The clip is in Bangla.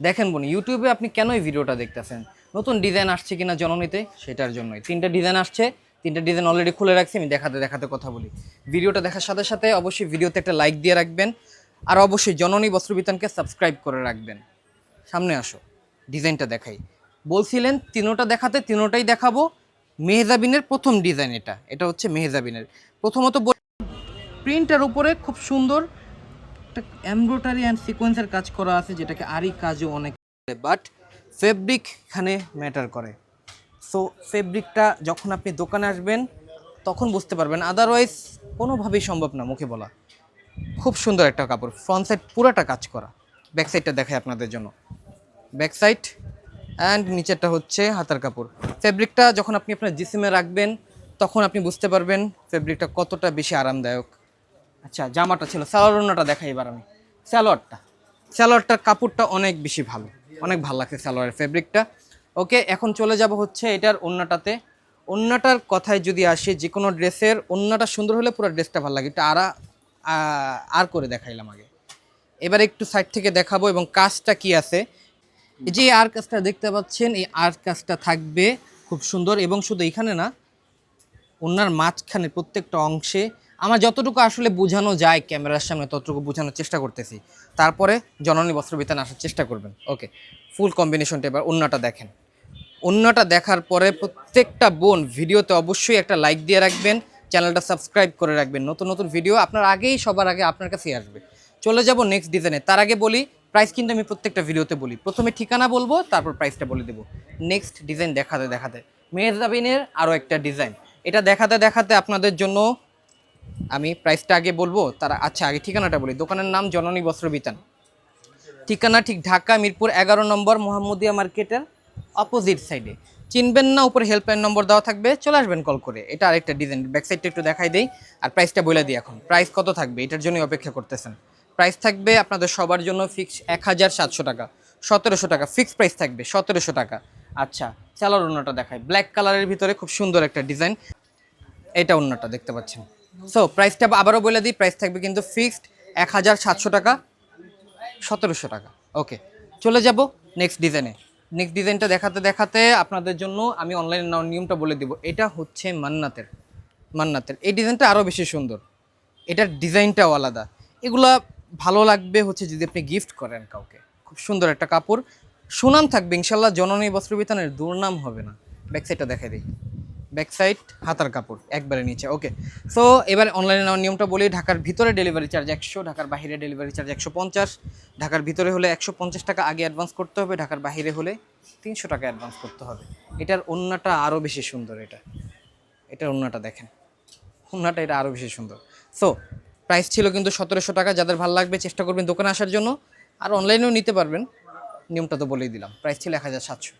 দেখেন বোন ইউটিউবে আপনি কেন এই ভিডিওটা দেখতেছেন? নতুন ডিজাইন আসছে কিনা জননীতে, সেটার জন্যই। তিনটা ডিজাইন আসছে, তিনটা ডিজাইন অলরেডি খুলে রাখছি, আমি দেখাতে দেখাতে কথা বলি। ভিডিওটা দেখার সাথে সাথে অবশ্যই ভিডিওতে একটা লাইক দিয়ে রাখবেন, আর অবশ্যই জননী বস্ত্রবিতানকে সাবস্ক্রাইব করে রাখবেন। সামনে আসো ডিজাইনটা দেখাই। বলছিলেন, তিনোটা দেখাতে তিনোটাই দেখাবো। মেহজাবিনের প্রথম ডিজাইন এটা এটা হচ্ছে মেহজাবিনের। প্রথমত প্রিন্টের উপরে খুব সুন্দর একটা এমব্রয়ডারি অ্যান্ড সিকোয়েন্সের কাজ করা আছে যেটাকে আরই কাজও অনেক বাট ফেব্রিক এখানে ম্যাটার করে। সো ফেব্রিকটা যখন আপনি দোকানে আসবেন, তখন বুঝতে পারবেন আদারওয়াইজ কোনোভাবেই সম্ভব না মুখে বলা। খুব সুন্দর একটা কাপড় ফ্রন্ট সাইড পুরাটা কাজ করা। ব্যাক সাইডটা দেখাই আপনাদের জন্য। ব্যাক সাইড অ্যান্ড নিচেরটা হচ্ছে হাতার কাপড়। ফেব্রিকটা যখন আপনি আপনার জিসিমে রাখবেন, তখন আপনি বুঝতে পারবেন ফেব্রিকটা কতটা বেশি আরামদায়ক। আচ্ছা জামাটা ছিল, সালোয়ার ওড়নাটা দেখাই এবার আমি। সালোয়ারটা সালোয়ারটার কাপড়টা অনেক বেশি ভালো, অনেক ভালো লাগছে সালোয়ারের ফেব্রিকটা ওকে, এখন চলে যাব হচ্ছে এটার ওড়নাটাতে। ওড়নাটার কথায় যদি আসে, যে কোনো ড্রেসের, ওড়নাটা সুন্দর হলে পুরো ড্রেসটা ভালো লাগে। এটা আরা আর করে দেখাইলাম আগে। এবার একটু সাইড থেকে দেখাবো এবং কাজটা কি আছে। যে আর কাজটা দেখতে পাচ্ছেন, এই আর কাজটা থাকবে খুব সুন্দর এবং শুধু এখানে না ওনার মাঝখানে প্রত্যেকটা অংশে আমার যতটুকু আসলে বোঝানো যায় ক্যামেরার সামনে, ততটুকু বোঝানোর চেষ্টা করতেছি। তারপরে জননী বস্ত্রবিতান আসার চেষ্টা করবেন। ওকে ফুল কম্বিনেশনটা এবার অন্যটা দেখেন। অন্যটা দেখার পরে প্রত্যেকটা বোন ভিডিওতে অবশ্যই একটা লাইক দিয়ে রাখবেন, চ্যানেলটা সাবস্ক্রাইব করে রাখবেন। নতুন নতুন ভিডিও আপনার আগেই, সবার আগে আপনার কাছেই আসবে। চলে যাব নেক্সট ডিজাইনে তার আগে বলি প্রাইস কিন্তু আমি প্রত্যেকটা ভিডিওতে বলি। প্রথমে ঠিকানা বলব, তারপর প্রাইসটা বলে দেবো। নেক্সট ডিজাইন দেখাতে দেখাতে। মেহজাবিনের আরও একটা ডিজাইন এটা দেখাতে দেখাতে আপনাদের জন্য আমি প্রাইসটা আগে বলব, তার আচ্ছা আগে ঠিকানাটা বলি। দোকানের নাম জননী বস্ত্র বিতান। ঠিকানা ঠিক ঢাকা, মিরপুর এগারো নম্বর, মোহাম্মদিয়া মার্কেটের অপোজিট সাইডে চিনবেন না, উপরে হেল্পলাইন নম্বর দেওয়া থাকবে, চলে আসবেন কল করে। এটা আরেকটা ডিজাইন ব্যাক সাইডটা একটু দেখাই দেই। আর প্রাইসটা বলে দিই এখন। প্রাইস কত থাকবে? এটার জন্যই অপেক্ষা করতেছেন। প্রাইস থাকবে আপনাদের সবার জন্য ফিক্স এক হাজার সাতশো টাকা। সতেরোশো টাকা ফিক্স প্রাইস থাকবে সতেরোশো টাকা। আচ্ছা চালার অন্যটা দেখায় ব্ল্যাক কালারের ভিতরে খুব সুন্দর একটা ডিজাইন এটা অন্যটা দেখতে পাচ্ছেন। সো প্রাইসটা আবারও বলে দিই প্রাইস থাকবে কিন্তু ফিক্সড এক হাজার সাতশো টাকা, সতেরোশো টাকা। ওকে চলে যাব নেক্সট ডিজাইনে নেক্সট ডিজাইনটা দেখাতে দেখাতে আপনাদের জন্য আমি অনলাইন নিয়মটা বলে দিব। এটা হচ্ছে মান্নাতের মান্নাতের। এই ডিজাইনটা আরও বেশি সুন্দর। এটার ডিজাইনটাও আলাদা। এগুলা ভালো লাগবে হচ্ছে যদি আপনি গিফট করেন কাউকে। খুব সুন্দর একটা কাপড়। সুনাম থাকবে, ইনশাল্লাহ জননী বস্ত্রবিতানের দুর্নাম হবে না। ব্যাক সাইডটা দেখাই দিই। ব্যাক সাইড হাতার কাপড়, একবারে নিচে ওকে সো এবার অনলাইনে নেওয়ার নিয়মটা বলি ঢাকার ভিতরে ডেলিভারি চার্জ একশো, ঢাকার বাইরে ডেলিভারি চার্জ একশো পঞ্চাশ, ঢাকার ভিতরে হলে একশো পঞ্চাশ টাকা আগে অ্যাডভান্স করতে হবে, ঢাকার বাইরে হলে তিনশো টাকা অ্যাডভান্স করতে হবে। এটার অন্যটা আরও বেশি সুন্দর এটা। এটার অন্যটা দেখেন। অন্যটা এটা আরও বেশি সুন্দর। সো প্রাইস ছিল কিন্তু সতেরোশো টাকা, যাদের ভালো লাগবে চেষ্টা করবেন দোকানে আসার জন্য। আর অনলাইনেও নিতে পারবেন, নিয়মটা তো বলেই দিলাম। প্রাইস ছিল এক হাজার সাতশো।